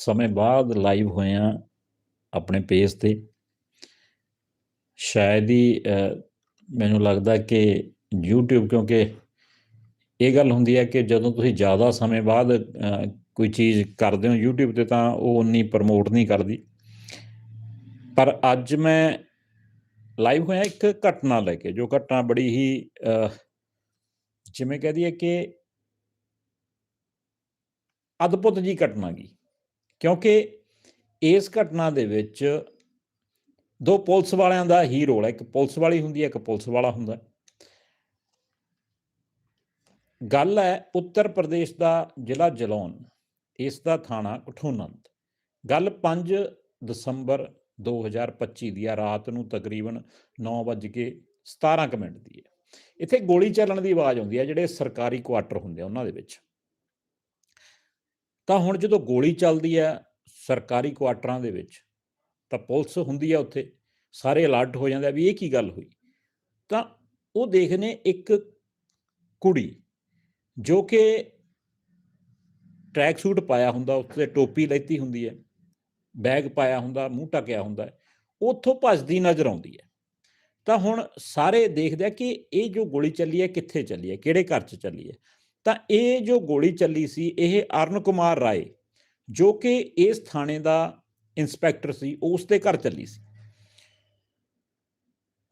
ਸਮੇਂ ਬਾਅਦ ਲਾਈਵ ਹੋਇਆ ਆਪਣੇ ਪੇਜ ਤੇ। ਸ਼ਾਇਦ ਹੀ ਮੈਨੂੰ ਲੱਗਦਾ ਕਿ YouTube, ਕਿਉਂਕਿ ਇਹ ਗੱਲ ਹੁੰਦੀ ਹੈ ਕਿ ਜਦੋਂ ਤੁਸੀਂ ਜ਼ਿਆਦਾ ਸਮੇਂ ਬਾਅਦ ਕੋਈ ਚੀਜ਼ ਕਰਦੇ ਹੋ YouTube ਤੇ ਤਾਂ ਉਹ ਉਨੀ ਪ੍ਰਮੋਟ ਨਹੀਂ ਕਰਦੀ। ਪਰ ਅੱਜ ਮੈਂ ਲਾਈਵ ਹੋਇਆ ਇੱਕ ਘਟਨਾ ਲੈ ਕੇ, ਜੋ ਘਟਨਾ ਬੜੀ ਹੀ ਜਿਵੇਂ ਕਹਿ ਦਈਏ ਕਿ ਅਦਭੁਤ ਜੀ ਘਟਨਾ ਗਈ ਕਿਉਂਕਿ ਇਸ ਘਟਨਾ ਦੇ ਵਿੱਚ ਦੋ ਪੁਲਿਸ ਵਾਲਿਆਂ ਦਾ ਹੀ ਰੋਲ ਹੈ। ਇੱਕ ਪੁਲਿਸ ਵਾਲੀ ਹੁੰਦੀ ਹੈ, ਇੱਕ ਪੁਲਿਸ ਵਾਲਾ ਹੁੰਦਾ ਹੈ। ਗੱਲ ਹੈ ਉੱਤਰ ਪ੍ਰਦੇਸ਼ ਦਾ ਜ਼ਿਲ੍ਹਾ ਜਲੌਨ, ਇਸ ਦਾ ਥਾਣਾ ਕਠੋਨੰਦ। ਗੱਲ 5 ਦਸੰਬਰ 2025 ਦੀ ਆ, ਰਾਤ ਨੂੰ ਤਕਰੀਬਨ 9:17 ਕੁ ਮਿੰਟ ਦੀ ਹੈ। ਇੱਥੇ ਗੋਲੀ ਚੱਲਣ ਦੀ ਆਵਾਜ਼ ਆਉਂਦੀ ਹੈ, ਜਿਹੜੇ ਸਰਕਾਰੀ ਕੁਆਟਰ ਹੁੰਦੇ ਆ ਉਹਨਾਂ ਦੇ ਵਿੱਚ। ਤਾਂ ਹੁਣ ਜਦੋਂ ਗੋਲੀ ਚੱਲਦੀ ਹੈ ਸਰਕਾਰੀ ਕੁਆਟਰਾਂ ਦੇ ਵਿੱਚ, ਤਾਂ ਪੁਲਿਸ ਹੁੰਦੀ ਹੈ ਉੱਥੇ, ਸਾਰੇ ਅਲਰਟ ਹੋ ਜਾਂਦੇ ਆ ਵੀ ਇਹ ਕੀ ਗੱਲ ਹੋਈ? ਤਾਂ ਉਹ ਦੇਖਨੇ ਇੱਕ ਕੁੜੀ ਜੋ ਕਿ ਟਰੈਕ ਸੂਟ ਪਾਇਆ ਹੁੰਦਾ ਉੱਤੇ ਟੋਪੀ ਲੈਤੀ ਹੁੰਦੀ ਹੈ ਬੈਗ ਪਾਇਆ ਹੁੰਦਾ, ਮੂੰਹ ਟਕਿਆ ਹੁੰਦਾ ਉੱਥੋਂ ਭੱਜਦੀ ਨਜ਼ਰ ਆਉਂਦੀ ਹੈ। ਤਾਂ ਹੁਣ ਸਾਰੇ ਦੇਖਦੇ ਆ ਕਿ ਇਹ ਜੋ ਗੋਲੀ ਚੱਲੀ ਹੈ, ਕਿੱਥੇ ਚੱਲੀ ਹੈ, ਕਿਹੜੇ ਘਰ 'ਚ ਚੱਲੀ ਹੈ? ਤਾਂ ਇਹ ਜੋ ਗੋਲੀ ਚੱਲੀ ਸੀ, ਇਹ ਅਰਨ ਕੁਮਾਰ ਰਾਏ, ਜੋ ਕਿ ਇਸ ਥਾਣੇ ਦਾ ਇੰਸਪੈਕਟਰ ਸੀ, ਉਸ ਦੇ ਘਰ ਚੱਲੀ ਸੀ।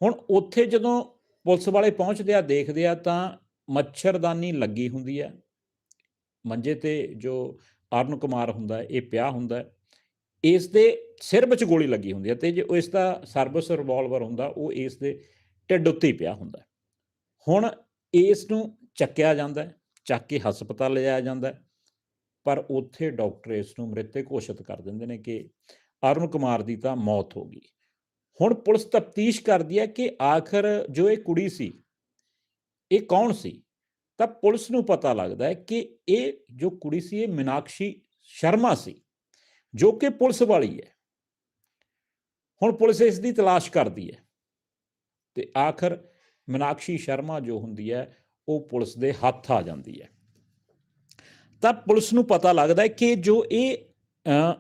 ਹੁਣ ਉੱਥੇ ਜਦੋਂ ਪੁਲਿਸ ਵਾਲੇ ਪਹੁੰਚਦੇ ਆ, ਦੇਖਦੇ ਆ, ਤਾਂ ਮੱਛਰਦਾਨੀ ਲੱਗੀ ਹੁੰਦੀ ਹੈ ਮੰਜੇ ਤੇ ਜੋ ਅਰਨ ਕੁਮਾਰ ਹੁੰਦਾ, ਇਹ ਪਿਆ ਹੁੰਦਾ। ਹੈ। ਇਸ ਦੇ ਸਿਰ ਵਿੱਚ ਗੋਲੀ ਲੱਗੀ ਹੁੰਦੀ ਹੈ ਤੇ ਜੇ ਇਸ ਦਾ ਸਰਵਿਸ ਰਿਵਾਲਵਰ ਹੁੰਦਾ, ਉਹ ਇਸ ਦੇ ਢਿੱਡ ਉੱਤੇ ਹੀ ਪਿਆ ਹੁੰਦਾ। ਹੁਣ ਇਸ ਨੂੰ ਚੱਕਿਆ ਜਾਂਦਾ। ਚੱਕ ਕੇ ਹਸਪਤਾਲ ਲਿਜਾਇਆ ਜਾਂਦਾ ਪਰ ਉੱਥੇ ਡਾਕਟਰ ਇਸ ਨੂੰ ਮ੍ਰਿਤਕ ਘੋਸ਼ਿਤ ਕਰ ਦਿੰਦੇ ਨੇ ਕਿ ਅਰੁਣ ਕੁਮਾਰ ਦੀ ਤਾਂ ਮੌਤ ਹੋ ਗਈ। ਹੁਣ ਪੁਲਿਸ ਤਫਤੀਸ਼ ਕਰਦੀ ਹੈ ਕਿ ਆਖਰ ਜੋ ਇਹ ਕੁੜੀ ਸੀ, ਇਹ ਕੌਣ ਸੀ? ਤਾਂ ਪੁਲਿਸ ਨੂੰ ਪਤਾ ਲੱਗਦਾ ਹੈ ਕਿ ਇਹ ਜੋ ਕੁੜੀ ਸੀ, ਇਹ ਮੀਨਾਕਸ਼ੀ ਸ਼ਰਮਾ ਸੀ, ਜੋ ਕਿ ਪੁਲਿਸ ਵਾਲੀ ਹੈ। ਹੁਣ ਪੁਲਿਸ ਇਸ ਦੀ ਤਲਾਸ਼ ਕਰਦੀ ਹੈ। ਤੇ ਆਖਰ ਮੀਨਾਕਸ਼ੀ ਸ਼ਰਮਾ ਜੋ ਹੁੰਦੀ ਹੈ ਉਹ ਪੁਲਿਸ ਦੇ ਹੱਥ ਆ ਜਾਂਦੀ ਹੈ। ਤਾਂ ਪੁਲਿਸ ਨੂੰ ਪਤਾ ਲੱਗਦਾ ਹੈ ਕਿ ਜੋ ਇਹ ਅ,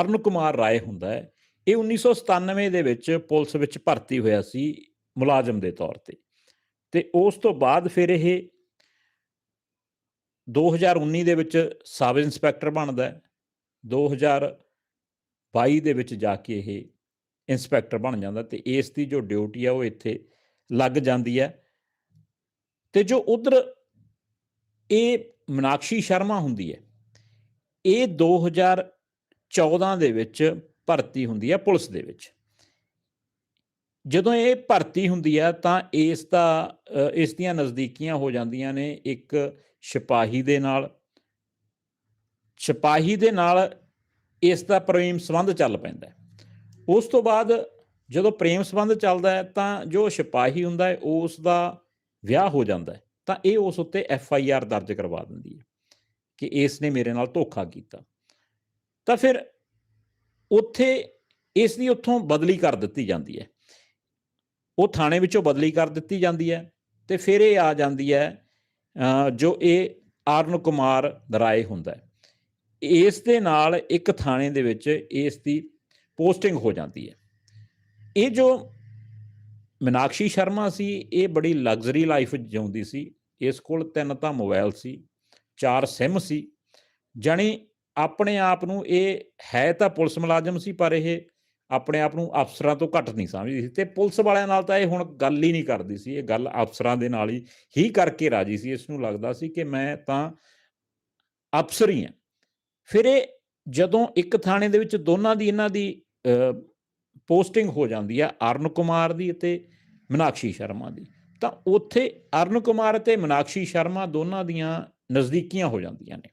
ਅਰਨ ਕੁਮਾਰ ਰਾਏ ਹੁੰਦਾ ਹੈ ਇਹ 1997 ਦੇ ਵਿੱਚ ਪੁਲਿਸ ਵਿੱਚ ਭਰਤੀ ਹੋਇਆ ਸੀ ਮੁਲਾਜ਼ਮ ਦੇ ਤੌਰ ਤੇ। ਤੇ ਉਸ ਤੋਂ ਬਾਅਦ ਫਿਰ ਇਹ 2019 ਦੇ ਵਿੱਚ ਸਬ ਇੰਸਪੈਕਟਰ ਬਣਦਾ ਹੈ 2022 ਦੇ ਵਿੱਚ ਜਾ ਕੇ ਇਹ ਇੰਸਪੈਕਟਰ ਬਣ ਜਾਂਦਾ ਤੇ ਇਸ ਦੀ ਜੋ ਡਿਊਟੀ ਆ ਉਹ ਇੱਥੇ ਲੱਗ ਜਾਂਦੀ ਹੈ। ਤੇ ਜੋ ਉਧਰ ਇਹ ਮਨਾਕਸ਼ੀ ਸ਼ਰਮਾ ਹੁੰਦੀ ਹੈ, ਇਹ 2014 ਦੇ ਵਿੱਚ ਭਰਤੀ ਹੁੰਦੀ ਹੈ ਪੁਲਿਸ ਦੇ ਵਿੱਚ। ਜਦੋਂ ਇਹ ਭਰਤੀ ਹੁੰਦੀ ਹੈ ਤਾਂ ਇਸ ਦਾ ਇਸ ਦੀਆਂ ਨਜ਼ਦੀਕੀਆਂ ਹੋ ਜਾਂਦੀਆਂ ਨੇ ਇੱਕ ਸਿਪਾਹੀ ਦੇ ਨਾਲ। ਸਿਪਾਹੀ ਦੇ ਨਾਲ ਇਸ ਦਾ ਪ੍ਰੇਮ ਸੰਬੰਧ ਚੱਲ ਪੈਂਦਾ ਉਸ ਤੋਂ ਬਾਅਦ ਜਦੋਂ ਪ੍ਰੇਮ ਸੰਬੰਧ ਚੱਲਦਾ ਹੈ ਤਾਂ ਜੋ ਸਿਪਾਹੀ ਹੁੰਦਾ ਹੈ, ਉਸ ਦਾ ਵਿਆਹ ਹੋ ਜਾਂਦਾ ਹੈ, ਤਾਂ ਇਹ ਉਸ ਉੱਤੇ ਐਫ ਆਈ ਆਰ ਦਰਜ ਕਰਵਾ ਦਿੰਦੀ ਹੈ ਕਿ ਇਸ ਨੇ ਮੇਰੇ ਨਾਲ ਧੋਖਾ ਕੀਤਾ। ਤਾਂ ਫਿਰ ਉੱਥੇ ਇਸ ਦੀ ਉੱਥੋਂ ਬਦਲੀ ਕਰ ਦਿੱਤੀ ਜਾਂਦੀ ਹੈ। ਉਹ ਥਾਣੇ ਵਿੱਚੋਂ ਬਦਲੀ ਕਰ ਦਿੱਤੀ ਜਾਂਦੀ ਹੈ ਤੇ ਫਿਰ ਇਹ ਆ ਜਾਂਦੀ ਹੈ ਜੋ ਇਹ ਆਰਨ ਕੁਮਾਰ ਰਾਏ ਹੁੰਦਾ ਹੈ। ਇਸ ਦੇ ਨਾਲ ਇੱਕ ਥਾਣੇ ਦੇ ਵਿੱਚ ਇਸ ਦੀ ਪੋਸਟਿੰਗ ਹੋ ਜਾਂਦੀ ਹੈ। ਇਹ ਜੋ ਮੀਨਾਕਸ਼ੀ ਸ਼ਰਮਾ ਸੀ, ਇਹ ਬੜੀ ਲਗਜ਼ਰੀ ਲਾਈਫ ਜਿਉਂਦੀ ਸੀ, ਇਸ ਕੋਲ ਤਿੰਨ ਤਾਂ ਮੋਬਾਈਲ ਸੀ, ਚਾਰ ਸਿਮ ਸੀ, ਜਾਣੀ ਆਪਣੇ ਆਪ ਨੂੰ ਇਹ ਹੈ ਤਾਂ ਪੁਲਿਸ ਮੁਲਾਜ਼ਮ ਸੀ, ਪਰ ਇਹ ਆਪਣੇ ਆਪ ਨੂੰ ਅਫਸਰਾਂ ਤੋਂ ਘੱਟ ਨਹੀਂ ਸਮਝਦੀ ਸੀ ਤੇ ਪੁਲਿਸ ਵਾਲਿਆਂ ਨਾਲ ਤਾਂ ਇਹ ਹੁਣ ਗੱਲ ਹੀ ਨਹੀਂ ਕਰਦੀ ਸੀ, ਇਹ ਗੱਲ ਅਫਸਰਾਂ ਦੇ ਨਾਲ ਹੀ ਹੀ ਕਰਕੇ ਰਾਜੀ ਸੀ, ਇਸ ਨੂੰ ਲੱਗਦਾ ਸੀ ਕਿ ਮੈਂ ਤਾਂ ਅਫਸਰ ਹੀ ਹਾਂ। ਫਿਰ ਇਹ ਜਦੋਂ ਇੱਕ ਥਾਣੇ ਦੇ ਵਿੱਚ ਦੋਨਾਂ ਦੀ, ਇਹਨਾਂ ਦੀ ਪੋਸਟਿੰਗ ਹੋ ਜਾਂਦੀ ਹੈ ਅਰਨ ਕੁਮਾਰ ਦੀ ਅਤੇ ਮੀਨਾਕਸ਼ੀ ਸ਼ਰਮਾ ਦੀ। ਤਾਂ ਉੱਥੇ ਅਰਨ ਕੁਮਾਰ ਅਤੇ ਮੀਨਾਕਸ਼ੀ ਸ਼ਰਮਾ ਦੋਨਾਂ ਦੀਆਂ ਨਜ਼ਦੀਕੀਆਂ ਹੋ ਜਾਂਦੀਆਂ ਨੇ।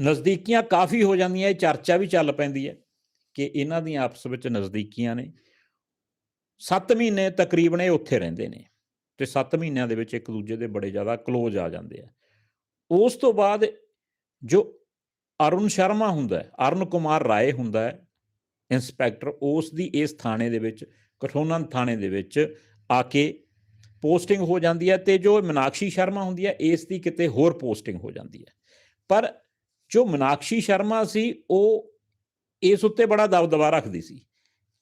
ਨਜ਼ਦੀਕੀਆਂ ਕਾਫੀ ਹੋ ਜਾਂਦੀਆਂ, ਇਹ ਚਰਚਾ ਵੀ ਚੱਲ ਪੈਂਦੀ ਹੈ ਕਿ ਇਹਨਾਂ ਦੀਆਂ ਆਪਸ ਵਿੱਚ ਨਜ਼ਦੀਕੀਆਂ ਨੇ। 7 ਮਹੀਨੇ ਤਕਰੀਬਨ ਇਹ ਉੱਥੇ ਰਹਿੰਦੇ ਨੇ ਤੇ 7 ਮਹੀਨਿਆਂ ਦੇ ਵਿੱਚ ਇੱਕ ਦੂਜੇ ਦੇ ਬੜੇ ਜ਼ਿਆਦਾ ক্লোਜ਼ ਆ ਜਾਂਦੇ ਆ। ਉਸ ਤੋਂ ਬਾਅਦ ਜੋ ਅਰੁਣ ਸ਼ਰਮਾ ਹੁੰਦਾ ਹੈ ਅਰਨ ਕੁਮਾਰ ਰਾਏ ਹੁੰਦਾ ਹੈ ਇੰਸਪੈਕਟਰ ਉਸ ਦੀ ਇਸ ਥਾਣੇ ਦੇ ਵਿੱਚ, ਕਠੋਨਨ ਥਾਣੇ ਦੇ ਵਿੱਚ ਆ ਕੇ ਪੋਸਟਿੰਗ ਹੋ ਜਾਂਦੀ ਹੈ ਤੇ ਜੋ ਮੀਨਾਕਸ਼ੀ ਸ਼ਰਮਾ ਹੁੰਦੀ ਹੈ, ਇਸ ਦੀ ਕਿਤੇ ਹੋਰ ਪੋਸਟਿੰਗ ਹੋ ਜਾਂਦੀ ਹੈ। ਪਰ ਜੋ ਮਨਾਕਸ਼ੀ ਸ਼ਰਮਾ ਸੀ, ਉਹ ਇਸ ਉੱਤੇ ਬੜਾ ਦਬਦਬਾ ਰੱਖਦੀ ਸੀ,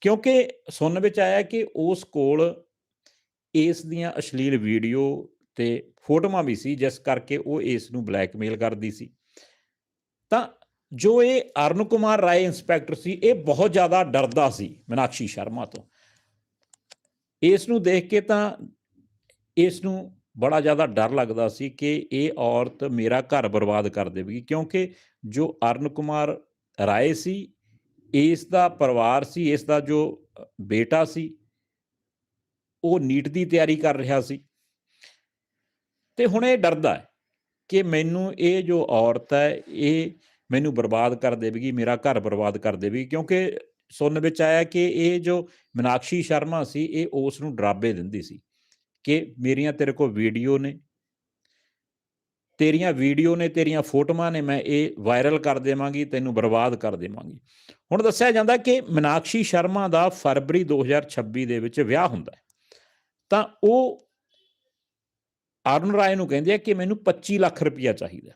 ਕਿਉਂਕਿ ਸੁਣਨ ਵਿੱਚ ਆਇਆ ਕਿ ਉਸ ਕੋਲ ਇਸ ਦੀਆਂ ਅਸ਼ਲੀਲ ਵੀਡੀਓ ਤੇ ਫੋਟੋਆਂ ਵੀ ਸੀ, ਜਿਸ ਕਰਕੇ ਉਹ ਇਸ ਨੂੰ ਬਲੈਕਮੇਲ ਕਰਦੀ ਸੀ। ਤਾਂ ਜੋ ਇਹ ਅਰਨ ਕੁਮਾਰ ਰਾਏ ਇੰਸਪੈਕਟਰ ਸੀ, ਇਹ ਬਹੁਤ ਜ਼ਿਆਦਾ ਡਰਦਾ ਸੀ ਮਨਾਕਸ਼ੀ ਸ਼ਰਮਾ ਤੋਂ। ਇਸ ਨੂੰ ਦੇਖ ਕੇ ਤਾਂ ਇਸ ਨੂੰ ਬੜਾ ਜ਼ਿਆਦਾ ਡਰ ਲੱਗਦਾ ਸੀ ਕਿ ਇਹ ਔਰਤ ਮੇਰਾ ਘਰ ਬਰਬਾਦ ਕਰ ਦੇਵੇਗੀ, ਕਿਉਂਕਿ ਜੋ ਅਰਨ ਕੁਮਾਰ ਰਾਏ ਸੀ, ਇਸ ਦਾ ਪਰਿਵਾਰ ਸੀ, ਇਸ ਦਾ ਜੋ ਬੇਟਾ ਸੀ, ਉਹ ਨੀਟ ਦੀ ਤਿਆਰੀ ਕਰ ਰਿਹਾ ਸੀ। ਤੇ ਹੁਣ ਇਹ ਡਰਦਾ ਹੈ ਕਿ ਮੈਨੂੰ ਇਹ ਜੋ ਔਰਤ ਹੈ, ਇਹ ਮੈਨੂੰ ਬਰਬਾਦ ਕਰ ਦੇਵੇਗੀ, ਮੇਰਾ ਘਰ ਬਰਬਾਦ ਕਰ ਦੇਵੇਗੀ। ਕਿਉਂਕਿ ਸੁਣਨ ਵਿੱਚ ਆਇਆ ਕਿ ਇਹ ਜੋ ਮਨਾਕਸ਼ੀ ਸ਼ਰਮਾ ਸੀ, ਇਹ ਉਸ ਨੂੰ ਡਰਾਬੇ ਦਿੰਦੀ ਸੀ ਕਿ ਮੇਰੀਆਂ ਤੇਰੇ ਕੋਲ ਵੀਡੀਓ ਨੇ, ਤੇਰੀਆਂ ਵੀਡੀਓ ਨੇ, ਤੇਰੀਆਂ ਫੋਟੋਆਂ ਨੇ, ਮੈਂ ਇਹ ਵਾਇਰਲ ਕਰ ਦੇਵਾਂਗੀ, ਤੈਨੂੰ ਬਰਬਾਦ ਕਰ ਦੇਵਾਂਗੀ। ਹੁਣ ਦੱਸਿਆ ਜਾਂਦਾ ਕਿ ਮਨਾਕਸ਼ੀ ਸ਼ਰਮਾ ਦਾ ਫਰਵਰੀ 2026 ਦੇ ਵਿੱਚ ਵਿਆਹ ਹੁੰਦਾ ਹੈ। ਤਾਂ ਉਹ ਅਰੁਣ ਰਾਏ ਨੂੰ ਕਹਿੰਦੇ ਆ ਕਿ ਮੈਨੂੰ 25 ਲੱਖ ਰੁਪਇਆ ਚਾਹੀਦਾ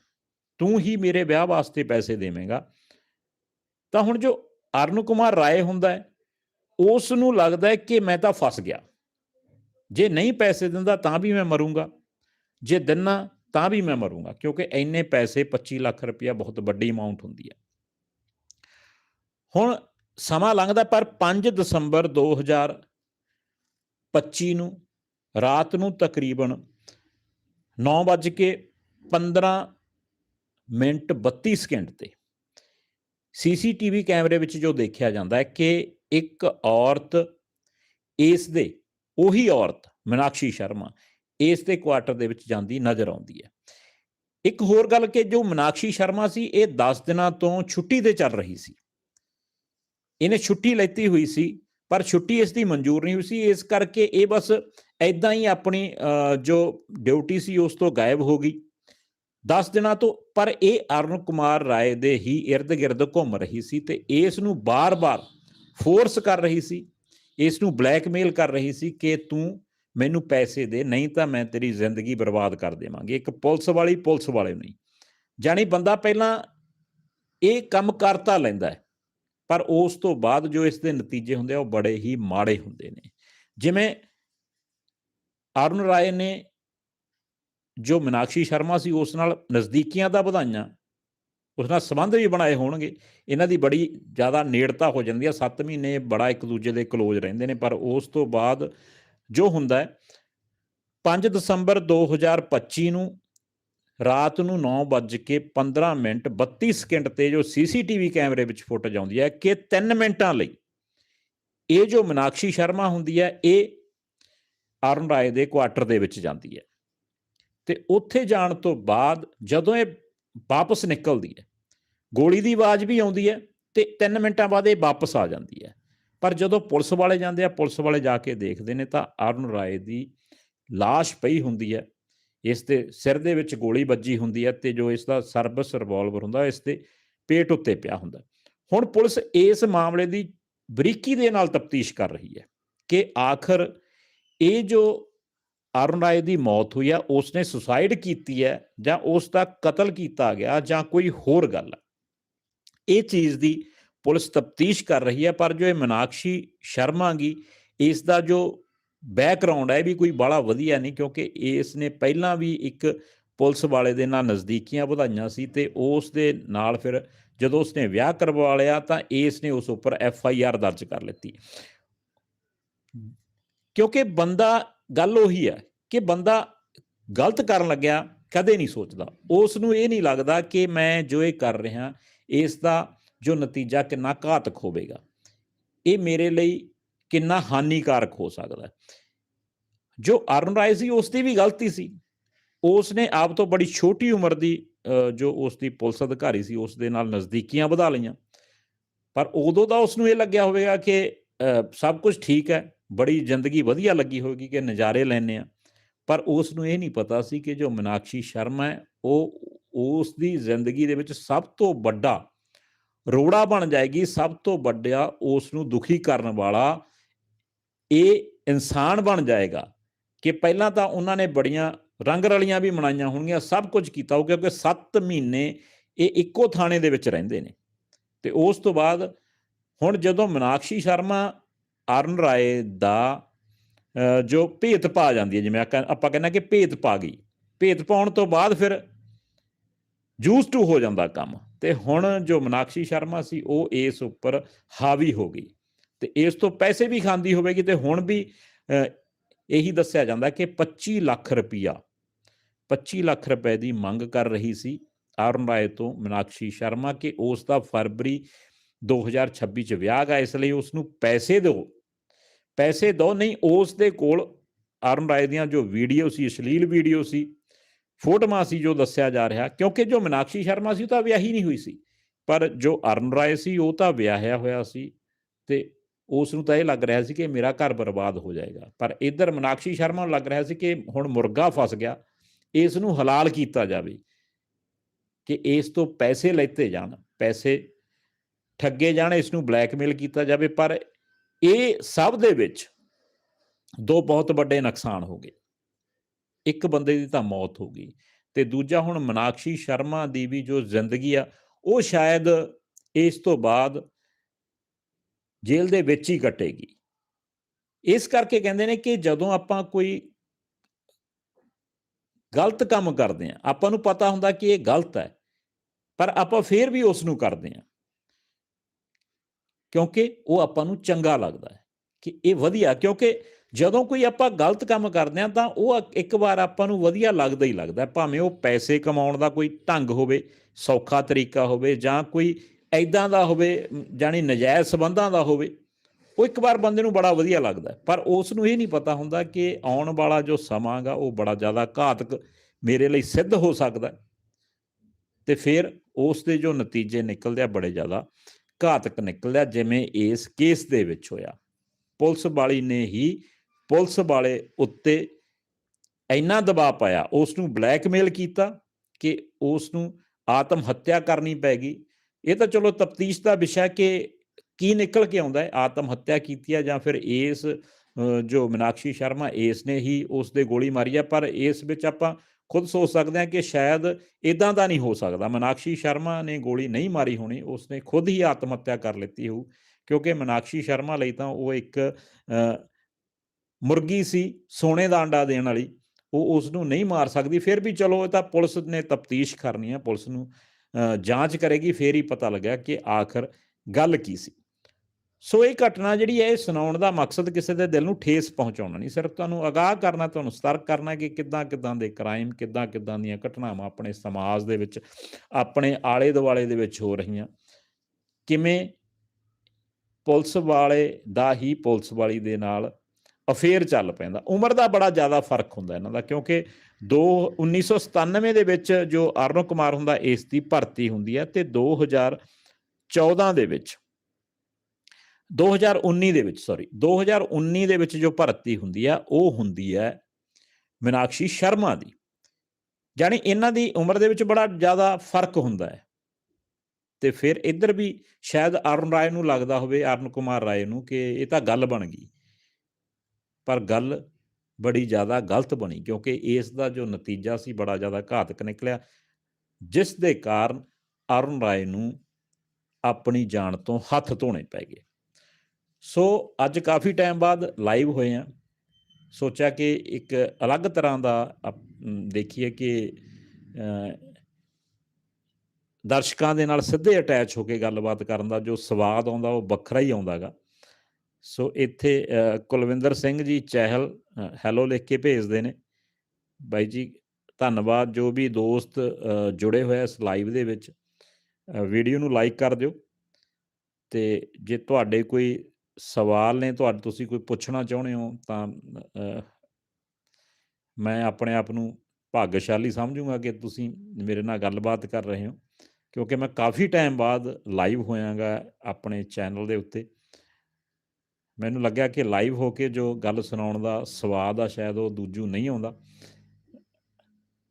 ਤੂੰ ਹੀ ਮੇਰੇ ਵਿਆਹ ਵਾਸਤੇ ਪੈਸੇ ਦੇਵੇਂਗਾ। ਤਾਂ ਹੁਣ ਜੋ ਅਰਨ ਕੁਮਾਰ ਰਾਏ ਹੁੰਦਾ ਹੈ ਉਸ ਨੂੰ ਲੱਗਦਾ ਹੈ ਕਿ ਮੈਂ ਤਾਂ ਫਸ ਗਿਆ। ਜੇ ਨਹੀਂ ਪੈਸੇ ਦਿੰਦਾ ਤਾਂ ਵੀ ਮੈਂ ਮਰੂੰਗਾ। ਜੇ ਦਿਨਾ ਤਾਂ ਵੀ ਮੈਂ ਮਰੂੰਗਾ, ਕਿਉਂਕਿ ਇੰਨੇ ਪੈਸੇ 25 ਲੱਖ ਰੁਪਇਆ ਬਹੁਤ ਵੱਡੀ ਅਮਾਉਂਟ ਹੁੰਦੀ ਹੈ। ਹੁਣ ਸਮਾਂ ਲੰਘਦਾ ਪਰ 5 ਦਸੰਬਰ 2025 ਨੂੰ, ਰਾਤ ਨੂੰ ਤਕਰੀਬਨ 9:15 ਮਿੰਟ 32 ਸਕਿੰਟ ਤੇ। ਸੀਸੀਟੀਵੀ ਕੈਮਰੇ ਵਿੱਚ ਜੋ ਦੇਖਿਆ ਜਾਂਦਾ ਹੈ ਕਿ ਇੱਕ ਔਰਤ, ਇਸ ਦੇ ਉਹੀ ਔਰਤ, ਮਨਾਕਸ਼ੀ ਸ਼ਰਮਾ, ਇਸ ਦੇ ਕੁਆਟਰ ਦੇ ਵਿੱਚ ਜਾਂਦੀ ਨਜ਼ਰ ਆਉਂਦੀ ਹੈ। ਇੱਕ ਹੋਰ ਗੱਲ ਕਿ ਜੋ ਮਨਾਕਸ਼ੀ ਸ਼ਰਮਾ ਸੀ, ਇਹ 10 ਦਿਨਾਂ ਤੋਂ ਛੁੱਟੀ ਤੇ ਚੱਲ ਰਹੀ ਸੀ। ਇਹਨੇ ਛੁੱਟੀ ਲੈਤੀ ਹੋਈ ਸੀ, ਪਰ ਛੁੱਟੀ ਇਸ ਦੀ ਮਨਜ਼ੂਰ ਨਹੀਂ ਹੋਈ ਸੀ। ਇਸ ਕਰਕੇ ਇਹ ਬਸ ਐਦਾਂ ਹੀ ਆਪਣੀ ਜੋ ਡਿਊਟੀ ਸੀ, ਉਸ ਤੋਂ ਗਾਇਬ ਹੋ ਗਈ। 10 ਦਿਨਾਂ ਤੋਂ, ਪਰ ਇਹ ਅਰੁਣ ਕੁਮਾਰ ਰਾਏ ਦੇ ਹੀ ird-gird ਘੁੰਮ ਰਹੀ ਸੀ ਤੇ ਇਸ ਨੂੰ ਬਾਰ-ਬਾਰ ਫੋਰਸ ਕਰ ਰਹੀ ਸੀ, ਇਸ ਨੂੰ ਬਲੈਕਮੇਲ ਕਰ ਰਹੀ ਸੀ ਕਿ ਤੂੰ ਮੈਨੂੰ ਪੈਸੇ ਦੇ, ਨਹੀਂ ਤਾਂ ਮੈਂ ਤੇਰੀ ਜ਼ਿੰਦਗੀ ਬਰਬਾਦ ਕਰ ਦੇਵਾਂਗੀ। ਇੱਕ ਪੁਲਿਸ ਵਾਲੀ ਪੁਲਿਸ ਵਾਲੇ ਨਹੀਂ ਜਾਣੀ ਬੰਦਾ ਪਹਿਲਾਂ ਇਹ ਕੰਮ ਕਰਤਾ ਲੈਂਦਾ ਹੈ, ਪਰ ਉਸ ਤੋਂ ਬਾਅਦ ਜੋ ਇਸ ਦੇ ਨਤੀਜੇ ਹੁੰਦੇ ਆ, ਉਹ ਬੜੇ ਹੀ ਮਾੜੇ ਹੁੰਦੇ ਨੇ। ਜਿਵੇਂ ਅਰੁਣ ਰਾਏ ਨੇ ਜੋ ਮਨਾਕਸ਼ੀ ਸ਼ਰਮਾ ਸੀ ਉਸ ਨਾਲ ਨਜ਼ਦੀਕੀਆਂ ਦਾ ਵਧਾਈਆਂ, ਉਸ ਨਾਲ ਸੰਬੰਧ ਵੀ ਬਣਾਏ ਹੋਣਗੇ। ਇਹਨਾਂ ਦੀ ਬੜੀ ਜ਼ਿਆਦਾ ਨੇੜਤਾ ਹੋ ਜਾਂਦੀ ਹੈ। 7 ਮਹੀਨੇ ਬੜਾ ਇੱਕ ਦੂਜੇ ਦੇ ਕਲੋਜ਼ ਰਹਿੰਦੇ ਨੇ, ਪਰ ਉਸ ਤੋਂ ਬਾਅਦ ਜੋ ਹੁੰਦਾ ਹੈ 5 ਦਸੰਬਰ 2025 ਨੂੰ ਰਾਤ ਨੂੰ 9:15 ਮਿੰਟ 32 ਸਕਿੰਟ ਤੇ ਜੋ ਸੀਸੀਟੀਵੀ ਕੈਮਰੇ ਵਿੱਚ ਫੁਟੇਜ ਆਉਂਦੀ ਹੈ ਕਿ 3 ਮਿੰਟਾਂ ਲਈ ਇਹ ਜੋ ਮਨਾਕਸ਼ੀ ਸ਼ਰਮਾ ਹੁੰਦੀ ਹੈ, ਇਹ ਅਰੁਣ ਰਾਏ ਦੇ ਕੁਆਟਰ ਦੇ ਵਿੱਚ ਜਾਂਦੀ ਹੈ। ਤੇ ਉੱਥੇ ਜਾਣ ਤੋਂ ਬਾਅਦ ਜਦੋਂ ਇਹ ਵਾਪਸ ਨਿਕਲਦੀ ਹੈ, ਗੋਲੀ ਦੀ ਆਵਾਜ਼ ਵੀ ਆਉਂਦੀ ਹੈ ਤੇ 3 ਮਿੰਟਾਂ ਬਾਅਦ ਇਹ ਵਾਪਸ ਆ ਜਾਂਦੀ ਹੈ। ਪਰ ਜਦੋਂ ਪੁਲਿਸ ਵਾਲੇ ਜਾਂਦੇ ਆ, ਪੁਲਿਸ ਵਾਲੇ ਜਾ ਕੇ ਦੇਖਦੇ ਨੇ ਤਾਂ ਅਰੁਣ ਰਾਏ ਦੀ লাশ ਪਈ ਹੁੰਦੀ ਹੈ। ਇਸ ਦੇ ਸਿਰ ਦੇ ਵਿੱਚ ਗੋਲੀ ਵੱਜੀ ਹੁੰਦੀ ਹੈ ਤੇ ਜੋ ਇਸ ਦਾ ਸਰਵਿਸ ਰਿਵਾਲਵਰ ਹੁੰਦਾ, ਇਸ ਦੇ ਪੇਟ ਉੱਤੇ ਪਿਆ ਹੁੰਦਾ। ਹੁਣ ਪੁਲਿਸ ਇਸ ਮਾਮਲੇ ਦੀ ਬਰੀਕੀ ਦੇ ਨਾਲ ਤਫਤੀਸ਼ ਕਰ ਰਹੀ ਹੈ ਕਿ ਆਖਰ ਇਹ ਜੋ ਅਰੁਣ ਰਾਏ ਦੀ ਮੌਤ ਹੋਈ ਆ ਉਸਨੇ ਸੁਸਾਈਡ ਕੀਤੀ ਹੈ ਜਾਂ ਉਸ ਦਾ ਕਤਲ ਕੀਤਾ ਗਿਆ ਜਾਂ ਕੋਈ ਹੋਰ ਗੱਲ। ਇਹ ਚੀਜ਼ ਦੀ ਪੁਲਿਸ ਤਫਤੀਸ਼ ਕਰ ਰਹੀ ਹੈ, ਪਰ ਜੋ ਇਹ ਮਨਾਕਸ਼ੀ ਸ਼ਰਮਾ ਗੀ, ਇਸ ਦਾ ਜੋ ਬੈਕਗ੍ਰਾਉਂਡ ਹੈ ਇਹ ਵੀ ਕੋਈ ਬੜਾ ਵਧੀਆ ਨਹੀਂ, ਕਿਉਂਕਿ ਇਸ ਨੇ ਪਹਿਲਾਂ ਵੀ ਇੱਕ ਪੁਲਿਸ ਵਾਲੇ ਦੇ ਨਾਲ ਨਜ਼ਦੀਕੀਆਂ ਵਧਾਈਆਂ ਸੀ ਤੇ ਉਸ ਦੇ ਨਾਲ ਫਿਰ ਜਦੋਂ ਉਸਨੇ ਵਿਆਹ ਕਰਵਾ ਲਿਆ ਤਾਂ ਇਸ ਨੇ ਉਸ ਉੱਪਰ ਐਫ ਆਈ ਆਰ ਦਰਜ ਕਰ ਲਿੱਤੀ। ਕਿਉਂਕਿ ਬੰਦਾ ਗੱਲ ਉਹੀ ਹੈ ਕਿ ਬੰਦਾ ਗਲਤ ਕਰਨ ਲੱਗਿਆ, ਕਦੇ ਨਹੀਂ ਸੋਚਦਾ। ਉਸ ਨੂੰ ਇਹ ਨਹੀਂ ਲੱਗਦਾ ਕਿ ਮੈਂ ਜੋ ਇਹ ਕਰ ਰਿਹਾ, ਇਸ ਦਾ ਜੋ ਨਤੀਜਾ ਕਿੰਨਾ ਘਾਤਕ ਹੋਵੇਗਾ। ਇਹ ਮੇਰੇ ਲਈ ਕਿੰਨਾ ਹਾਨੀਕਾਰਕ ਹੋ ਸਕਦਾ ਜੋ ਅਰੁਣ ਰਾਏ ਸੀ ਉਸ ਦੀ ਵੀ ਗਲਤੀ ਸੀ। ਉਸ ਨੇ ਆਪ ਤੋਂ ਬੜੀ ਛੋਟੀ ਉਮਰ ਦੀ ਜੋ ਉਸ ਦੀ ਪੁਲਿਸ ਅਧਿਕਾਰੀ ਸੀ ਉਸ ਦੇ ਨਾਲ ਨਜ਼ਦੀਕੀਆਂ ਵਧਾ ਲਈਆਂ। ਪਰ ਉਦੋਂ ਦਾ ਉਸ ਨੂੰ ਇਹ ਲੱਗਿਆ ਹੋਵੇਗਾ ਕਿ ਸਭ ਕੁਝ ਠੀਕ ਹੈ। ਬੜੀ ਜ਼ਿੰਦਗੀ ਵਧੀਆ ਲੱਗੀ ਹੋਵੇਗੀ ਕਿ ਨਜ਼ਾਰੇ ਲੈਣੇ ਆ ਪਰ ਉਸ ਨੂੰ ਇਹ ਨਹੀਂ ਪਤਾ ਸੀ ਕਿ ਜੋ ਮਨਾਕਸ਼ੀ ਸ਼ਰਮਾ ਹੈ, ਉਹ ਉਸ ਦੀ ਜ਼ਿੰਦਗੀ ਦੇ ਵਿੱਚ ਸਭ ਤੋਂ ਵੱਡਾ ਰੋੜਾ ਬਣ ਜਾਏਗੀ, ਸਭ ਤੋਂ ਵੱਡਾ ਉਸ ਨੂੰ ਦੁਖੀ ਕਰਨ ਵਾਲਾ ਇਹ ਇਨਸਾਨ ਬਣ ਜਾਏਗਾ ਕਿ ਪਹਿਲਾਂ ਤਾਂ ਉਹਨਾਂ ਨੇ ਬੜੀਆਂ ਰੰਗ ਰਲੀਆਂ ਵੀ ਮਨਾਈਆਂ ਹੋਣਗੀਆਂ, ਸਭ ਕੁਝ ਕੀਤਾ ਹੋ ਕਿਉਂਕਿ 7 ਮਹੀਨੇ ਇਹ ਇੱਕੋ ਥਾਣੇ ਦੇ ਵਿੱਚ ਰਹਿੰਦੇ ਨੇ। ਤੇ ਉਸ ਤੋਂ ਬਾਅਦ ਹੁਣ ਜਦੋਂ ਮਨਾਕਸ਼ੀ ਸ਼ਰਮਾ ਅਰਨ ਰਾਏ ਦਾ ਜੋ ਭੇਤ ਪਾ ਜਾਂਦੀ ਹੈ, ਜਿਵੇਂ ਆਕਾਂ- ਆਪਾਂ ਕਹਿੰਦੇ ਕਿ ਭੇਤ ਪਾ ਗਈ। ਭੇਤ ਪਾਉਣ ਤੋਂ ਬਾਅਦ ਫਿਰ ਜੂਸ ਟੂ ਹੋ ਜਾਂਦਾ ਕੰਮ। ਤੇ ਹੁਣ ਜੋ ਮਨਾਕਸ਼ੀ ਸ਼ਰਮਾ ਸੀ, ਉਹ ਇਸ ਉੱਪਰ ਹਾਵੀ ਹੋ ਗਈ। ਤੇ ਇਸ ਤੋਂ ਪੈਸੇ ਵੀ ਖਾਂਦੀ ਹੋਵੇਗੀ ਤੇ ਹੁਣ ਵੀ ਇਹੀ ਦੱਸਿਆ ਜਾਂਦਾ ਕਿ 25 ਲੱਖ ਰੁਪਈਆ 25 ਲੱਖ ਰੁਪਏ ਦੀ ਮੰਗ ਕਰ ਰਹੀ ਸੀ ਅਰੁਣ ਰਾਏ ਤੋਂ ਮਨਾਕਸ਼ੀ ਸ਼ਰਮਾ ਕਿ ਉਸ ਦਾ ਫਰਵਰੀ 2026 ਚ ਵਿਆਹ ਗਾ ਇਸ ਲਈ ਉਸ ਨੂੰ ਪੈਸੇ ਦਿਓ। ਪੈਸੇ ਦਿਓ ਨਹੀਂ, ਉਸ ਦੇ ਕੋਲ ਅਰਨ ਰਾਏ ਦੀਆਂ ਜੋ ਵੀਡੀਓ ਸੀ, ਅਸ਼ਲੀਲ ਵੀਡੀਓ ਸੀ, ਫੋਟੋਆਂ ਸੀ ਜੋ ਦੱਸਿਆ ਜਾ ਰਿਹਾ, ਕਿਉਂਕਿ ਜੋ ਮਨਾਕਸ਼ੀ ਸ਼ਰਮਾ ਸੀ ਉਹ ਤਾਂ ਵਿਆਹੀ ਨਹੀਂ ਹੋਈ ਸੀ, ਪਰ ਜੋ ਅਰਨ ਰਾਏ ਸੀ ਉਹ ਤਾਂ ਵਿਆਹਿਆ ਹੋਇਆ ਸੀ ਤੇ ਉਸ ਨੂੰ ਤਾਂ ਇਹ ਲੱਗ ਰਿਹਾ ਸੀ ਕਿ ਮੇਰਾ ਘਰ ਬਰਬਾਦ ਹੋ ਜਾਏਗਾ, ਪਰ ਇਧਰ ਮਨਾਕਸ਼ੀ ਸ਼ਰਮਾ ਨੂੰ ਲੱਗ ਰਿਹਾ ਸੀ ਕਿ ਹੁਣ ਮੁਰਗਾ ਫਸ ਗਿਆ, ਇਸ ਨੂੰ ਹਲਾਲ ਕੀਤਾ ਜਾਵੇ ਕਿ ਇਸ ਤੋਂ ਪੈਸੇ ਲੈਤੇ ਜਾਣ, ਪੈਸੇ ਠੱਗੇ ਜਾਣ, ਇਸ ਨੂੰ ਬਲੈਕਮੇਲ ਕੀਤਾ ਜਾਵੇ, ਪਰ ਇਹ ਸਭ ਦੇ ਵਿੱਚ ਦੋ ਬਹੁਤ ਵੱਡੇ ਨੁਕਸਾਨ ਹੋ ਗਏ। ਇੱਕ ਬੰਦੇ ਦੀ ਤਾਂ ਮੌਤ ਹੋ ਗਈ ਤੇ ਦੂਜਾ ਹੁਣ ਮਨਾਕਸ਼ੀ ਸ਼ਰਮਾ ਦੀ ਵੀ ਜੋ ਜ਼ਿੰਦਗੀ ਆ, ਉਹ ਸ਼ਾਇਦ ਇਸ ਤੋਂ ਬਾਅਦ ਜੇਲ੍ਹ ਦੇ ਵਿੱਚ ਹੀ ਕੱਟੇਗੀ। ਇਸ ਕਰਕੇ ਕਹਿੰਦੇ ਨੇ ਕਿ ਜਦੋਂ ਆਪਾਂ ਕੋਈ ਗਲਤ ਕੰਮ ਕਰਦੇ ਆ, ਆਪਾਂ ਨੂੰ ਪਤਾ ਹੁੰਦਾ ਕਿ ਇਹ ਗਲਤ ਹੈ, ਪਰ ਆਪਾਂ ਫੇਰ ਵੀ ਉਸ ਨੂੰ ਕਰਦੇ ਆ। ਕਿਉਂਕਿ ਉਹ ਆਪਾਂ ਨੂੰ ਚੰਗਾ ਲੱਗਦਾ ਹੈ ਕਿ ਇਹ ਵਧੀਆ ਕਿਉਂਕਿ ਜਦੋਂ ਕੋਈ ਆਪਾਂ ਗਲਤ ਕੰਮ ਕਰਦੇ ਆ ਤਾਂ ਉਹ ਇੱਕ ਵਾਰ ਆਪਾਂ ਨੂੰ ਵਧੀਆ ਲੱਗਦਾ ਹੀ ਲੱਗਦਾ ਭਾਵੇਂ ਉਹ ਪੈਸੇ ਕਮਾਉਣ ਦਾ ਕੋਈ ਢੰਗ ਹੋਵੇ ਸੌਖਾ ਤਰੀਕਾ ਹੋਵੇ ਜਾਂ ਕੋਈ ਐਦਾਂ ਦਾ ਹੋਵੇ ਮ, ਜਾਣੀ ਨਜਾਇਜ਼ ਸਬੰਧਾਂ ਦਾ ਹੋਵੇ ਉਹ ਇੱਕ ਵਾਰ ਬੰਦੇ ਨੂੰ ਬੜਾ ਵਧੀਆ ਲੱਗਦਾ ਪਰ ਉਸ ਨੂੰ ਇਹ ਨਹੀਂ ਪਤਾ ਹੁੰਦਾ ਕਿ ਆਉਣ ਵਾਲਾ ਜੋ ਸਮਾਂ ਗਾ ਉਹ ਬੜਾ ਜ਼ਿਆਦਾ ਘਾਤਕ ਮੇਰੇ ਲਈ ਸਿੱਧ ਹੋ ਸਕਦਾ ਹੈ। ਤੇ ਫਿਰ ਉਸ ਦੇ ਜੋ ਨਤੀਜੇ ਨਿਕਲਦੇ ਆ ਬੜੇ ਜ਼ਿਆਦਾ ਘਾਤਕ ਨਿਕਲਿਆ ਜਿਵੇਂ ਇਸ ਕੇਸ ਦੇ ਵਿੱਚ ਹੋਇਆ। ਪੁਲਿਸ ਵਾਲੀ ਨੇ ਹੀ ਪੁਲਿਸ ਵਾਲੇ ਉੱਤੇ ਇੰਨਾ ਦਬਾਅ ਪਾਇਆ ਉਸ ਨੂੰ ਬਲੈਕਮੇਲ ਕੀਤਾ ਕਿ ਉਸ ਨੂੰ ਆਤਮ ਹੱਤਿਆ ਕਰਨੀ ਪੈ ਗਈ। ਇਹ ਤਾਂ ਚਲੋ ਤਫਤੀਸ਼ ਦਾ ਵਿਸ਼ਾ ਕਿ ਕੀ ਨਿਕਲ ਕੇ ਆਉਂਦਾ ਹੈ, ਆਤਮ ਹੱਤਿਆ ਕੀਤੀ ਹੈ ਜਾਂ ਫਿਰ ਇਸ ਜੋ ਮਨਾਕਸ਼ੀ ਸ਼ਰਮਾ, ਇਸ ਨੇ ਹੀ ਉਸ ਦੇ ਗੋਲੀ ਮਾਰੀ ਹੈ, ਪਰ ਇਸ ਵਿੱਚ ਆਪਾਂ ਖੁਦ ਸੋਚ ਸਕਦੇ ਹਾਂ ਕਿ ਸ਼ਾਇਦ ਇਦਾਂ ਦਾ ਨਹੀਂ ਹੋ ਸਕਦਾ। ਮਨਾਕਸ਼ੀ ਸ਼ਰਮਾ ਨੇ ਗੋਲੀ ਨਹੀਂ ਮਾਰੀ ਹੋਣੀ ਉਸਨੇ ਖੁਦ ਹੀ ਆਤਮ ਹੱਤਿਆ ਕਰ ਲਿੱਤੀ ਹੋਊ ਕਿਉਂਕਿ ਮਨਾਕਸ਼ੀ ਸ਼ਰਮਾ ਲਈ ਤਾਂ ਉਹ ਇੱਕ ਅ, ਮੁਰਗੀ ਸੀ ਸੋਨੇ ਦਾ ਅੰਡਾ ਦੇਣ ਵਾਲੀ। ਉਹ ਉਸ ਨੂੰ ਨਹੀਂ ਮਾਰ ਸਕਦੀ ਫਿਰ ਵੀ ਚਲੋ ਇਹ ਤਾਂ ਪੁਲਿਸ ਨੇ ਤਫਤੀਸ਼ ਕਰਨੀ ਹੈ ਪੁਲਿਸ ਨੂੰ ਅ, ਜਾਂਚ ਕਰੇਗੀ ਫੇਰ ਹੀ ਪਤਾ ਲੱਗਿਆ ਕਿ ਆਖਰ ਗੱਲ ਕੀ ਸੀ। ਸੋ ਇਹ ਘਟਨਾ ਜਿਹੜੀ ਹੈ, ਇਹ ਸੁਣਾਉਣ ਦਾ ਮਕਸਦ ਕਿਸੇ ਦੇ ਦਿਲ ਨੂੰ ਠੇਸ ਪਹੁੰਚਾਉਣਾ ਨਹੀਂ, ਸਿਰਫ ਤੁਹਾਨੂੰ ਅਗਾਹ ਕਰਨਾ, ਤੁਹਾਨੂੰ ਸਤਰਕ ਕਰਨਾ ਕਿ ਕਿੱਦਾਂ ਕਿੱਦਾਂ ਦੇ ਕ੍ਰਾਈਮ ਕਿੱਦਾਂ ਕਿੱਦਾਂ ਦੀਆਂ ਘਟਨਾਵਾਂ ਆਪਣੇ ਸਮਾਜ ਦੇ ਵਿੱਚ, ਆਪਣੇ ਆਲੇ ਦੁਆਲੇ ਦੇ ਵਿੱਚ ਹੋ ਰਹੀਆਂ। ਕਿਵੇਂ ਪੁਲਿਸ ਵਾਲੇ ਦਾ ਹੀ ਪੁਲਿਸ ਵਾਲੀ ਦੇ ਨਾਲ ਅਫੇਅਰ ਚੱਲ ਪੈਂਦਾ। ਉਮਰ ਦਾ ਬੜਾ ਜ਼ਿਆਦਾ ਫ਼ਰਕ ਹੁੰਦਾ ਇਹਨਾਂ ਦਾ, ਕਿਉਂਕਿ ਦੋ 1997 ਦੇ ਵਿੱਚ ਜੋ ਅਰਨੋ ਕੁਮਾਰ ਹੁੰਦਾ, ਇਸ ਦੀ ਭਰਤੀ ਹੁੰਦੀ ਹੈ ਤੇ 2014 ਦੇ ਵਿੱਚ 2019 ਦੇ ਵਿੱਚ ਸੌਰੀ 2019 ਦੇ ਵਿੱਚ ਜੋ ਭਰਤੀ ਹੁੰਦੀ ਆ, ਉਹ ਹੁੰਦੀ ਹੈ ਮੀਨਾਕਸ਼ੀ ਸ਼ਰਮਾ ਦੀ। ਜਾਣੀ ਇਹਨਾਂ ਦੀ ਉਮਰ ਦੇ ਵਿੱਚ ਬੜਾ ਜ਼ਿਆਦਾ ਫ਼ਰਕ ਹੁੰਦਾ ਹੈ। ਤੇ ਫਿਰ ਇੱਧਰ ਵੀ ਸ਼ਾਇਦ ਅਰੁਣ ਰਾਏ ਨੂੰ ਲੱਗਦਾ ਹੋਵੇ, ਅਰੁਣ ਕੁਮਾਰ ਰਾਏ ਨੂੰ ਕਿ ਇਹ ਤਾਂ ਗੱਲ ਬਣ ਗਈ। ਪਰ ਗੱਲ ਬੜੀ ਜ਼ਿਆਦਾ ਗਲਤ ਬਣੀ ਕਿਉਂਕਿ ਇਸ ਦਾ ਜੋ ਨਤੀਜਾ ਸੀ, ਬੜਾ ਜ਼ਿਆਦਾ ਘਾਤਕ ਨਿਕਲਿਆ। ਜਿਸ ਦੇ ਕਾਰਨ ਅਰੁਣ ਰਾਏ ਨੂੰ ਆਪਣੀ ਜਾਨ ਤੋਂ ਹੱਥ ਧੋਣੇ ਪੈ ਗਏ। ਸੋ ਅੱਜ ਕਾਫੀ ਟਾਈਮ ਬਾਅਦ ਲਾਈਵ ਹੋਏ ਆ ਸੋਚਿਆ ਕਿ ਇੱਕ ਅਲੱਗ ਤਰ੍ਹਾਂ ਦਾ ਅਪ- ਦੇਖੀਏ ਕਿ ਦਰਸ਼ਕਾਂ ਦੇ ਨਾਲ ਸਿੱਧੇ ਅਟੈਚ ਹੋ ਕੇ ਗੱਲਬਾਤ ਕਰਨ ਦਾ ਜੋ ਸਵਾਦ ਆਉਂਦਾ, ਉਹ ਵੱਖਰਾ ਹੀ ਆਉਂਦਾਗਾ ਸੋ ਇੱਥੇ ਕੁਲਵਿੰਦਰ ਸਿੰਘ ਜੀ ਚਹਿਲ ਹੈਲੋ ਲਿਖ ਕੇ ਭੇਜਦੇ ਨੇ। ਬਾਈ ਜੀ, ਧੰਨਵਾਦ। ਜੋ ਵੀ ਦੋਸਤ ਜੁੜੇ ਹੋਏ ਆ ਇਸ ਲਾਈਵ ਦੇ ਵਿੱਚ ਵੀਡੀਓ ਨੂੰ ਲਾਈਕ ਕਰ ਦਿਓ। ਤੇ ਜੇ ਤੁਹਾਡੇ ਕੋਈ ਸਵਾਲ ਨੇ ਤੁਹਾਡੇ, ਤੁਸੀਂ ਕੋਈ ਪੁੱਛਣਾ ਚਾਹੁੰਦੇ ਹੋ ਤਾਂ ਮੈਂ ਆਪਣੇ ਆਪ ਨੂੰ ਭਾਗਸ਼ਾਲੀ ਸਮਝੂੰਗਾ ਕਿ ਤੁਸੀਂ ਮੇਰੇ ਨਾਲ ਗੱਲਬਾਤ ਕਰ ਰਹੇ ਹੋ, ਕਿਉਂਕਿ ਮੈਂ ਕਾਫੀ ਟਾਈਮ ਬਾਅਦ ਲਾਈਵ ਹੋਇਆਗਾ ਆਪਣੇ ਚੈਨਲ ਦੇ ਉੱਤੇ। ਮੈਨੂੰ ਲੱਗਿਆ ਕਿ ਲਾਈਵ ਹੋ ਕੇ ਜੋ ਗੱਲ ਸੁਣਾਉਣ ਦਾ ਸਵਾਦ ਆ, ਸ਼ਾਇਦ ਉਹ ਦੂਜੂ ਨਹੀਂ ਆਉਂਦਾ।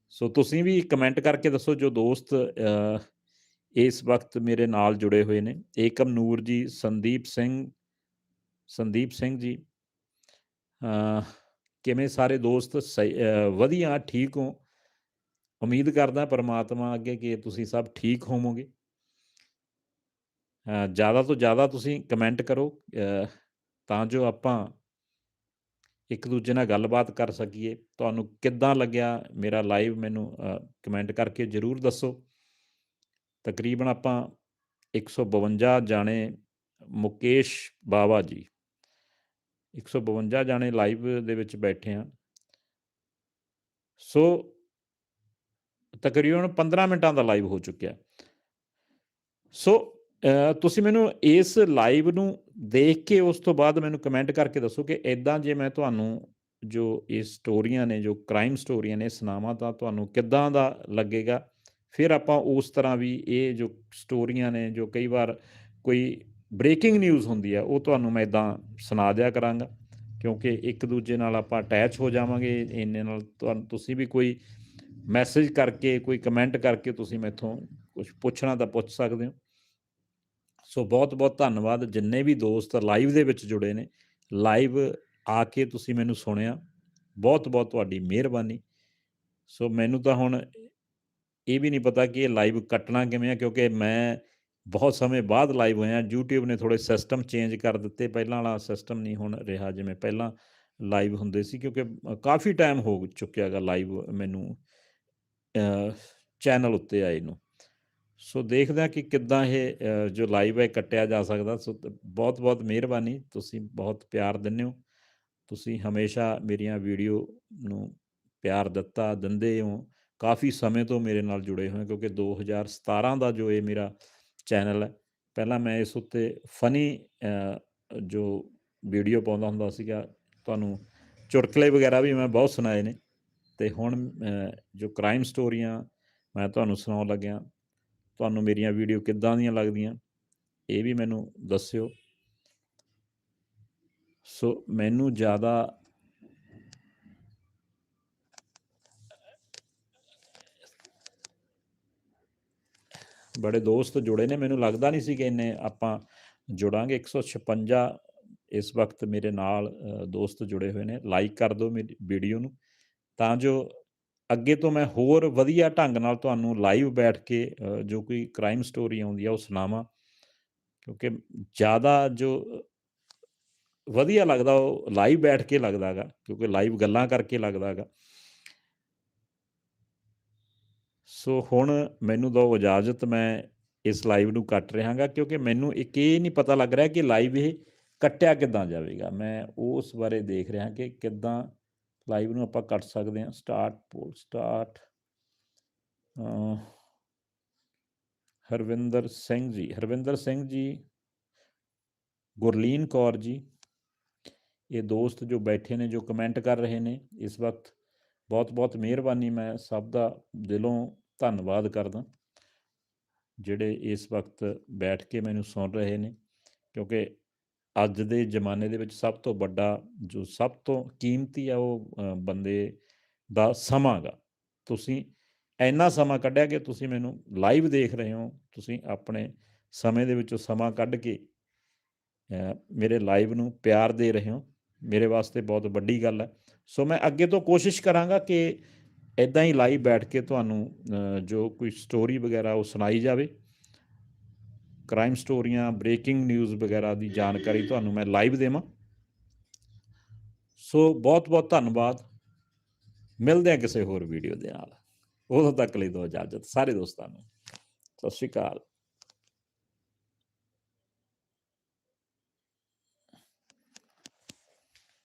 ਸੋ ਤੁਸੀਂ ਵੀ ਕਮੈਂਟ ਕਰਕੇ ਦੱਸੋ ਜੋ ਦੋਸਤ ਇਸ ਵਕਤ ਮੇਰੇ ਨਾਲ ਜੁੜੇ ਹੋਏ ਨੇ। ਏਕਮ ਨੂਰ ਜੀ, ਸੰਦੀਪ ਸਿੰਘ ਸੰਦੀਪ ਸਿੰਘ ਜੀ ਕਿਵੇਂ ਸਾਰੇ ਦੋਸਤ ਸਹੀ- ਵਧੀਆ, ਠੀਕ ਹੋ? ਉਮੀਦ ਕਰਦਾ ਪਰਮਾਤਮਾ ਅੱਗੇ ਕਿ ਤੁਸੀਂ ਸਭ ਠੀਕ ਹੋਵੋਗੇ। ਜ਼ਿਆਦਾ ਤੋਂ ਜ਼ਿਆਦਾ ਤੁਸੀਂ ਕਮੈਂਟ ਕਰੋ ਤਾਂ ਜੋ ਆਪਾਂ ਇੱਕ ਦੂਜੇ ਨਾਲ ਗੱਲਬਾਤ ਕਰ ਸਕੀਏ। ਤੁਹਾਨੂੰ ਕਿੱਦਾਂ ਲੱਗਿਆ ਮੇਰਾ ਲਾਈਵ ਮੈਨੂੰ ਕਮੈਂਟ ਕਰਕੇ ਜਰੂਰ ਦੱਸੋ। ਤਕਰੀਬਨ ਆਪਾਂ 152 ਜਾਣੇ ਮੁਕੇਸ਼ ਬਾਵਾ ਜੀ। 152 ਜਾਣੇ ਲਾਈਵ ਦੇ ਵਿੱਚ ਬੈਠੇ ਆ ਸੋ ਤਕਰੀਬਨ 15 ਮਿੰਟਾਂ ਦਾ ਲਾਈਵ ਹੋ ਚੁੱਕਿਆ। ਸੋ ਤੁਸੀਂ ਮੈਨੂੰ ਇਸ ਲਾਈਵ ਨੂੰ ਦੇਖ ਕੇ ਉਸ ਤੋਂ ਬਾਅਦ ਮੈਨੂੰ ਕਮੈਂਟ ਕਰਕੇ ਦੱਸੋ ਕਿ ਇਦਾਂ ਜੇ ਮੈਂ ਤੁਹਾਨੂੰ ਜੋ ਇਹ ਸਟੋਰੀਆਂ ਨੇ, ਜੋ ਕ੍ਰਾਈਮ ਸਟੋਰੀਆਂ ਨੇ, ਸੁਣਾਵਾਂ ਤਾਂ ਤੁਹਾਨੂੰ ਕਿੱਦਾਂ ਦਾ ਲੱਗੇਗਾ? ਫਿਰ ਆਪਾਂ ਉਸ ਤਰ੍ਹਾਂ ਵੀ ਇਹ ਜੋ ਸਟੋਰੀਆਂ ਨੇ, ਜੋ ਕਈ ਵਾਰ ਕੋਈ ਬ੍ਰੇਕਿੰਗ ਨਿਊਜ਼ ਹੁੰਦੀ ਆ ਉਹ ਤੁਹਾਨੂੰ ਮੈਂ ਇਦਾਂ ਸੁਣਾ ਦਿਆ ਕਰਾਂਗਾ, ਕਿਉਂਕਿ ਇੱਕ ਦੂਜੇ ਨਾਲ ਆਪਾਂ ਅਟੈਚ ਹੋ ਜਾਵਾਂਗੇ, ਇੰਨੇ ਨਾਲ ਤੁਹਾਨੂੰ ਤੁਸੀਂ ਵੀ ਕੋਈ ਮੈਸੇਜ ਕਰਕੇ, ਕੋਈ ਕਮੈਂਟ ਕਰਕੇ ਤੁਸੀਂ ਮੈਥੋਂ ਕੁਝ ਪੁੱਛਣਾ ਤਾਂ ਪੁੱਛ ਸਕਦੇ ਹੋ। ਸੋ ਬਹੁਤ ਬਹੁਤ ਧੰਨਵਾਦ, ਜਿੰਨੇ ਵੀ ਦੋਸਤ ਲਾਈਵ ਦੇ ਵਿੱਚ ਜੁੜੇ ਨੇ, ਲਾਈਵ ਆ ਕੇ ਤੁਸੀਂ ਮੈਨੂੰ ਸੁਣਿਆ ਬਹੁਤ ਬਹੁਤ ਤੁਹਾਡੀ ਮਿਹਰਬਾਨੀ। ਸੋ ਮੈਨੂੰ ਤਾਂ ਹੁਣ ਇਹ ਵੀ ਨਹੀਂ ਪਤਾ ਕਿ ਇਹ ਲਾਈਵ ਕੱਟਣਾ ਕਿਵੇਂ ਆ, ਕਿਉਂਕਿ ਮੈਂ ਬਹੁਤ ਸਮੇਂ ਬਾਅਦ ਲਾਈਵ ਹੋਇਆ YouTube ਨੇ ਥੋੜੇ ਸਿਸਟਮ ਚੇਂਜ ਕਰ ਦਿੱਤੇ। ਪਹਿਲਾਂ ਵਾਲਾ ਸਿਸਟਮ ਨਹੀਂ ਹੁਣ ਰਿਹਾ ਜਿਵੇਂ ਪਹਿਲਾਂ ਲਾਈਵ ਹੁੰਦੇ ਸੀ, ਕਿਉਂਕਿ ਕਾਫੀ ਟਾਈਮ ਹੋ ਚੁੱਕਿਆ ਹੈਗਾ ਲਾਈਵ ਮੈਨੂੰ ਚੈਨਲ ਉੱਤੇ ਆਏ ਨੂੰ। ਸੋ ਦੇਖਦੇ ਹਾਂ ਕਿ ਕਿੱਦਾਂ ਇਹ ਜੋ ਲਾਈਵ ਹੈ ਕੱਟਿਆ ਜਾ ਸਕਦਾ। ਸੋ ਬਹੁਤ ਬਹੁਤ ਮਿਹਰਬਾਨੀ। ਤੁਸੀਂ ਬਹੁਤ ਪਿਆਰ ਦਿੰਦੇ ਹੋ। ਤੁਸੀਂ ਹਮੇਸ਼ਾ ਮੇਰੀਆਂ ਵੀਡੀਓ ਨੂੰ ਪਿਆਰ ਦਿੱਤਾ, ਦਿੰਦੇ ਹੋ। ਕਾਫੀ ਸਮੇਂ ਤੋਂ ਮੇਰੇ ਨਾਲ ਜੁੜੇ ਹੋਏ ਕਿਉਂਕਿ 2017 ਦਾ ਜੋ ਇਹ ਮੇਰਾ ਚੈਨਲ ਹੈ। ਪਹਿਲਾਂ ਮੈਂ ਇਸ ਉੱਤੇ ਫਨੀ ਜੋ ਵੀਡੀਓ ਪਾਉਂਦਾ ਹੁੰਦਾ ਸੀਗਾ, ਤੁਹਾਨੂੰ ਚੁਟਕਲੇ ਵਗੈਰਾ ਵੀ ਮੈਂ ਬਹੁਤ ਸੁਣਾਏ ਨੇ। ਤੇ ਹੁਣ ਜੋ ਕ੍ਰਾਈਮ ਸਟੋਰੀਆਂ ਮੈਂ ਤੁਹਾਨੂੰ ਸੁਣਾਉਣ ਲੱਗਿਆ, ਤੁਹਾਨੂੰ ਮੇਰੀਆਂ ਵੀਡੀਓ ਕਿੱਦਾਂ ਦੀਆਂ ਲੱਗਦੀਆਂ, ਇਹ ਵੀ ਮੈਨੂੰ ਦੱਸਿਓ। ਸੋ, ਮੈਨੂੰ ਜ਼ਿਆਦਾ ਬੜੇ ਦੋਸਤ ਜੁੜੇ ਨੇ, ਮੈਨੂੰ ਲੱਗਦਾ ਨਹੀਂ ਸੀ ਕਿ ਇੰਨੇ ਆਪਾਂ ਜੁੜਾਂਗੇ। 156 ਇਸ ਵਕਤ ਮੇਰੇ ਨਾਲ ਦੋਸਤ ਜੁੜੇ ਹੋਏ ਨੇ। ਲਾਈਕ ਕਰ ਦਿਓ ਮੇਰੀ ਵੀਡੀਓ ਨੂੰ। ਤਾਂ ਜੋ ਅੱਗੇ ਤੋਂ ਮੈਂ ਹੋਰ ਵਧੀਆ ਢੰਗ ਨਾਲ ਤੁਹਾਨੂੰ ਲਾਈਵ ਬੈਠ ਕੇ ਜੋ ਕੋਈ ਕ੍ਰਾਈਮ ਸਟੋਰੀ ਆਉਂਦੀ ਆ, ਉਹ ਸੁਣਾਵਾਂ। ਕਿਉਂਕਿ ਜ਼ਿਆਦਾ ਜੋ ਵਧੀਆ ਲੱਗਦਾ, ਉਹ ਲਾਈਵ ਬੈਠ ਕੇ ਲੱਗਦਾ ਹੈਗਾ। ਕਿਉਂਕਿ ਲਾਈਵ ਗੱਲਾਂ ਕਰਕੇ ਲੱਗਦਾ ਸੋ ਹੁਣ ਮੈਨੂੰ ਦਿਓ ਇਜਾਜ਼ਤ ਮੈਂ ਇਸ ਲਾਈਵ ਨੂੰ ਕੱਟ ਰਿਹਾਗਾ, ਕਿਉਂਕਿ ਮੈਨੂੰ ਇੱਕ ਇਹ ਨਹੀਂ ਪਤਾ ਲੱਗ ਰਿਹਾ ਕਿ ਲਾਈਵ ਇਹ ਕੱਟਿਆ ਕਿੱਦਾਂ ਜਾਵੇਗਾ। ਮੈਂ ਉਸ ਬਾਰੇ ਦੇਖ ਰਿਹਾ ਕਿ ਕਿੱਦਾਂ ਲਾਈਵ ਨੂੰ ਆਪਾਂ ਕੱਟ ਸਕਦੇ ਹਾਂ। Start pole start Harvinder Singh ji. Harvinder Singh ਜੀ, ਗੁਰਲੀਨ ਕੌਰ ਜੀ, ਇਹ ਦੋਸਤ ਜੋ ਬੈਠੇ ਨੇ, ਜੋ ਕਮੈਂਟ ਕਰ ਰਹੇ ਨੇ, ਇਸ ਵਕਤ ਬਹੁਤ ਬਹੁਤ ਮਿਹਰਬਾਨੀ, ਮੈਂ ਸਭ ਦਾ ਦਿਲੋਂ ਧੰਨਵਾਦ ਕਰਦਾ। ਜਿਹੜੇ ਇਸ ਵਕਤ ਬੈਠ ਕੇ ਮੈਨੂੰ ਸੁਣ ਰਹੇ ਨੇ, ਕਿਉਂਕਿ ਅੱਜ ਦੇ ਜ਼ਮਾਨੇ ਦੇ ਵਿੱਚ ਸਭ ਤੋਂ ਵੱਡਾ, ਜੋ ਸਭ ਤੋਂ ਕੀਮਤੀ ਆ ਉਹ ਬੰਦੇ ਦਾ ਸਮਾਂ ਗਾ। ਤੁਸੀਂ ਇੰਨਾ ਸਮਾਂ ਕੱਢਿਆ ਕਿ ਤੁਸੀਂ ਮੈਨੂੰ ਲਾਈਵ ਦੇਖ ਰਹੇ ਹੋ, ਤੁਸੀਂ ਆਪਣੇ ਸਮੇਂ ਦੇ ਵਿੱਚੋਂ ਸਮਾਂ ਕੱਢ ਕੇ ਮੇਰੇ ਲਾਈਵ ਨੂੰ ਪਿਆਰ ਦੇ ਰਹੇ ਹੋ। ਮੇਰੇ ਵਾਸਤੇ ਬਹੁਤ ਵੱਡੀ ਗੱਲ ਹੈ। ਸੋ ਮੈਂ ਅੱਗੇ ਤੋਂ ਕੋਸ਼ਿਸ਼ ਕਰਾਂਗਾ ਕਿ ਇਦਾਂ ਹੀ ਲਾਈਵ ਬੈਠ ਕੇ ਤੁਹਾਨੂੰ ਜੋ ਕੋਈ ਸਟੋਰੀ ਵਗੈਰਾ ਉਹ ਸੁਣਾਈ ਜਾਵੇ। ਕ੍ਰਾਈਮ ਸਟੋਰੀਆਂ ਬ੍ਰੇਕਿੰਗ ਨਿਊਜ਼ ਵਗੈਰਾ ਦੀ ਜਾਣਕਾਰੀ ਤੁਹਾਨੂੰ ਮੈਂ ਲਾਈਵ ਦੇਵਾਂ। ਸੋ ਬਹੁਤ ਬਹੁਤ ਧੰਨਵਾਦ। ਮਿਲਦੇ ਹਾਂ ਕਿਸੇ ਹੋਰ ਵੀਡੀਓ ਦੇ ਨਾਲ। ਉਦੋਂ ਤੱਕ ਲਈ ਦਿਓ ਇਜਾਜ਼ਤ। ਸਾਰੇ ਦੋਸਤਾਂ ਨੂੰ। ਸਤਿ ਸ਼੍ਰੀ ਅਕਾਲ।